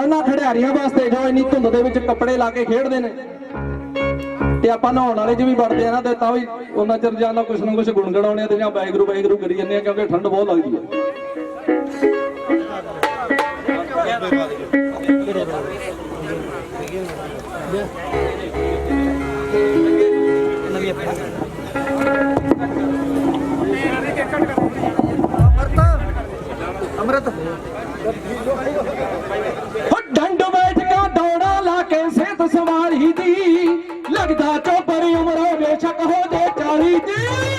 ਉਹਨਾਂ ਖਿਡਾਰੀਆਂ ਵਾਸਤੇ ਜੋ ਇੰਨੀ ਧੁੰਦ ਦੇ ਵਿੱਚ ਕੱਪੜੇ ਲਾ ਕੇ ਖੇਡਦੇ ਨੇ ਤੇ ਆਪਾਂ ਨਹਾਉਣ ਵਾਲੇ 'ਚ ਵੀ ਵੜਦੇ ਆ ਨਾ, ਤੇ ਤਾਂ ਵੀ ਉਹਨਾਂ ਚਿਰ ਜਾਂਦਾ ਕੁਛ ਨਾ ਕੁਛ ਗੁਣਗਣਾਉਣੇ ਆ ਤੇ ਜਾਂ ਵਾਹਿਗੁਰੂ ਵਾਹਿਗੁਰੂ ਕਰੀ ਜਾਂਦੇ ਆ, ਕਿਉਂਕਿ ਠੰਡ ਬਹੁਤ ਲੱਗਦੀ ਹੈ ਹੋ ਕੇ ਸਿਹਤ ਦੀ ਲੱਗਦਾ ਚੋਪਰ ਉਮਰ ਬੇਸ਼ੱਕ ਹੋ ਜੇ 40 ਦੀ।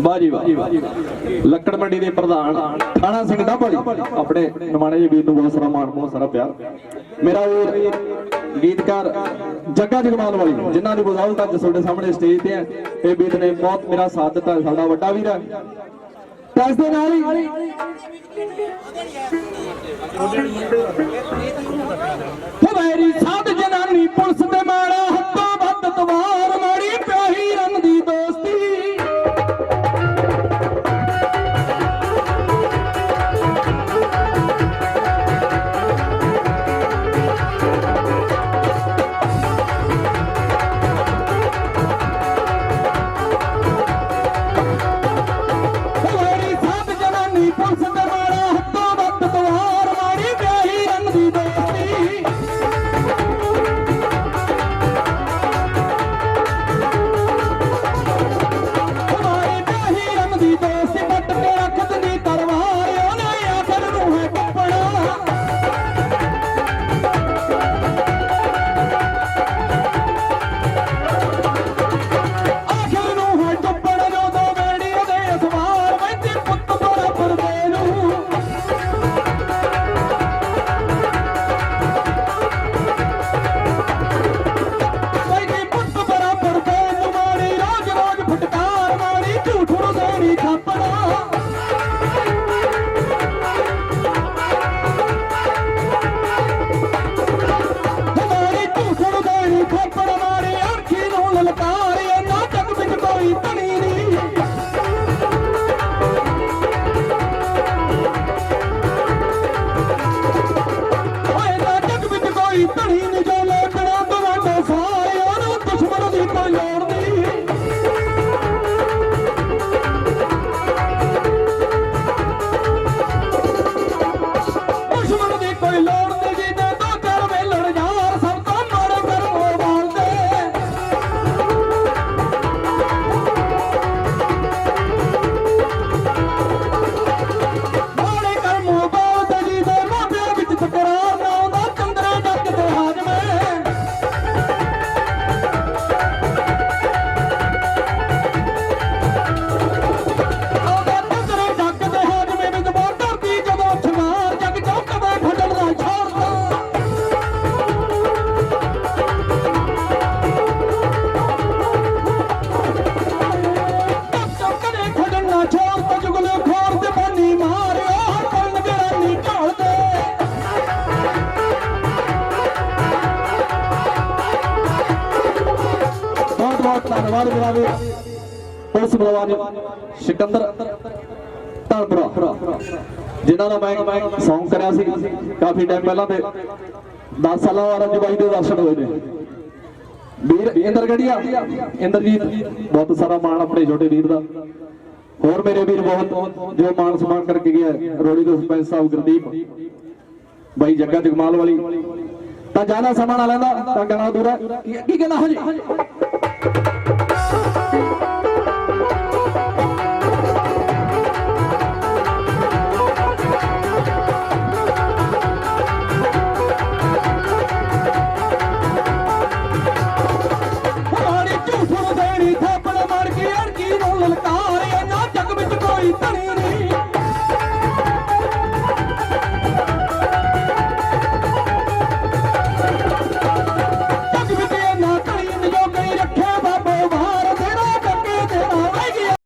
ਬਾਜੀ ਬਾਜੀ ਲੱਕੜ ਮੰਡੀ ਦੇ ਪ੍ਰਧਾਨ ਥਾਣਾ ਸਿੰਘ ਡਾਬੜੀ ਆਪਣੇ ਨਿਮਾਣੇ ਜੀ ਵੀਰ ਨੂੰ ਬਹੁਤ ਸਾਰਾ ਮਾਣ, ਬਹੁਤ ਸਾਰਾ ਪਿਆਰ। ਮੇਰਾ ਵੀਰ, ਗੀਤਕਾਰ ਜੱਗਾ ਜਗਮਾਲ ਵਾਲੀ, ਜਿਨ੍ਹਾਂ ਦੀ ਬਜ਼ਾਵਤ ਅੱਜ ਤੁਹਾਡੇ ਸਾਹਮਣੇ ਸਟੇਜ ਤੇ ਹੈ। ਇਹ ਵੀਰ ਨੇ ਬਹੁਤ ਮੇਰਾ ਸਾਥ ਦਿੱਤਾ, ਸਾਡਾ ਵੱਡਾ ਵੀਰ ਹੈ। ਤੇ ਦੇ ਨਾਲ ਹੀ ਫਵੇਰੀ ਸਾਧ ਜਨਾਨੀ ਪੁਲਿਸ ਤੇ ਮਾੜਾ ਹੱਥੋਂ ਤਵਾਰ ਮਾਰੀ ਪਿਆਹੀ ਰੰਗ ਚੋਰ ਦਾ ਮੈਂ ਸੌਂਗ ਕਰਿਆ ਸੀ ਕਾਫੀ ਟਾਈਮ ਪਹਿਲਾਂ ਤੇ 10 ਸਾਲਾਂ ਬਾਅਦ ਅੱਜ ਬਾਈ ਦੇ ਦਰਸ਼ਨ ਹੋਏ ਨੇ। ਵੀਰ ਇੰਦਰ ਗੜੀਆ ਇੰਦਰਜੀਤ, ਬਹੁਤ ਸਾਰਾ ਮਾਣ ਆਪਣੇ ਛੋਟੇ ਵੀਰ ਦਾ। ਹੋਰ ਮੇਰੇ ਵੀਰ ਬਹੁਤ, ਜੋ ਮਾਣ ਸਨਮਾਨ ਕਰਕੇ ਗਿਆ ਰੋੜੀ ਦੇ ਸਰਪੰਚ ਸਾਹਿਬ ਗੁਰਦੀਪ, ਬਾਈ ਜੱਗਾ ਜਗਮਾਲ ਵਾਲੀ। ਤਾਂ ਜਾਣਾ ਸਮਾਂ ਨਾ ਲੈਂਦਾ ਤਾਂ ਗਾਣਾ ਦੂਰਾ ਕੀ ਕੀ ਕਹਿੰਦਾ ਹਾਂਜੀ